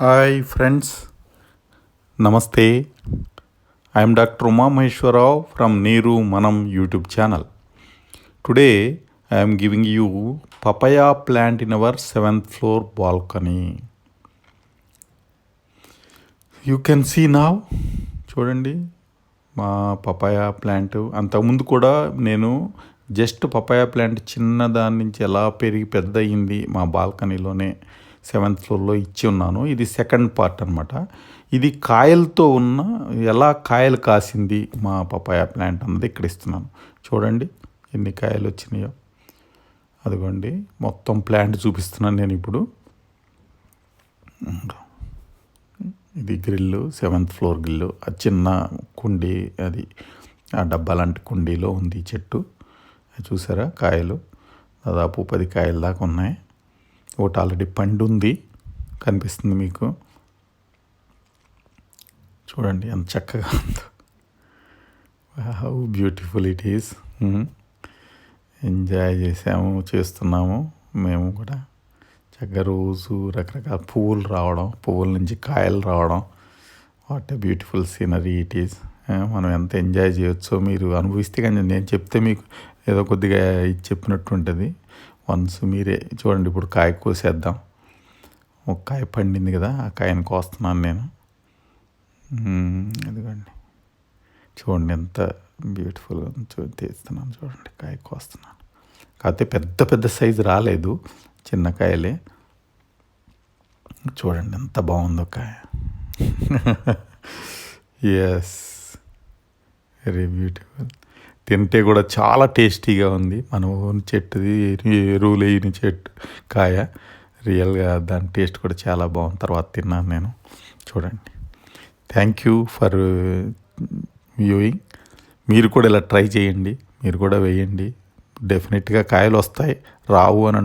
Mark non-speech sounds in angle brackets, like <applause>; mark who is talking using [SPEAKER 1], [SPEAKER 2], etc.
[SPEAKER 1] Hi friends. నమస్తే. I'm doctor Uma Maheswararao from నీరు మనం YouTube channel. Today I'm giving you papaya plant in our seventh floor balcony. You can see now చూడండి. మా papaya plant. అంతకుముందు కూడా నేను just papaya plant చిన్న దాని నుంచి ఎలా పెరిగి పెద్ద అయింది మా బాల్కనీలోనే సెవెంత్ ఫ్లోర్లో ఇచ్చి ఉన్నాను. ఇది సెకండ్ పార్ట్ అనమాట ఇది కాయలతో ఉన్న ఎలా కాయలు కాసింది మా పపాయ ప్లాంట్ అన్నది ఇక్కడ ఇస్తున్నాను. చూడండి ఎన్ని కాయలు వచ్చినాయో. అదిగోండి మొత్తం ప్లాంట్ చూపిస్తున్నాను నేను ఇప్పుడు. ఇది గ్రిల్లు సెవెంత్ ఫ్లోర్ గ్రిల్లు. ఆ చిన్న కుండీ అది ఆ డబ్బా లాంటి కుండీలో ఉంది చెట్టు. అది చూసారా కాయలు? దాదాపు పది కాయల దాకా ఉన్నాయి. ఒకటి ఆల్రెడీ పండు ఉంది కనిపిస్తుంది మీకు. చూడండి ఎంత చక్కగా ఉందో. How beautiful it is enjoy చేసాము చేస్తున్నాము. మేము కూడా చక్కగా రోజు రకరకాల పువ్వులు రావడం పువ్వుల నుంచి కాయలు రావడం. What a beautiful scenery it is మనం ఎంత ఎంజాయ్ చేయొచ్చో మీరు అనుభవిస్తే కానీ నేను చెప్తే మీకు ఏదో కొద్దిగా ఇది చెప్పినట్టు ఉంటుంది. వన్స్ మీరే చూడండి ఇప్పుడు కాయ కోసేద్దాం. ఒక కాయ పండింది కదా ఆ కాయను కోస్తున్నాను నేను. ఎందుకండి చూడండి ఎంత బ్యూటిఫుల్గా చూ తీస్తున్నాను చూడండి కాయ కోస్తున్నాను. కాకపోతే పెద్ద పెద్ద సైజు రాలేదు చిన్న కాయలే. చూడండి ఎంత బాగుందో కాయ. <laughs> ఎస్ వెరీ బ్యూటిఫుల్ తింటే కూడా చాలా టేస్టీగా ఉంది. మనం ఓన్ చెట్టుది ఎరువులు వేయని చెట్టు కాయ. రియల్గా దాని టేస్ట్ కూడా చాలా బాగుంది. తర్వాత తిన్నాను నేను. చూడండి. థ్యాంక్ యూ ఫర్ వ్యూయింగ్ మీరు కూడా ఇలా ట్రై చేయండి. మీరు కూడా వేయండి. డెఫినెట్గా కాయలు వస్తాయి. రావు అని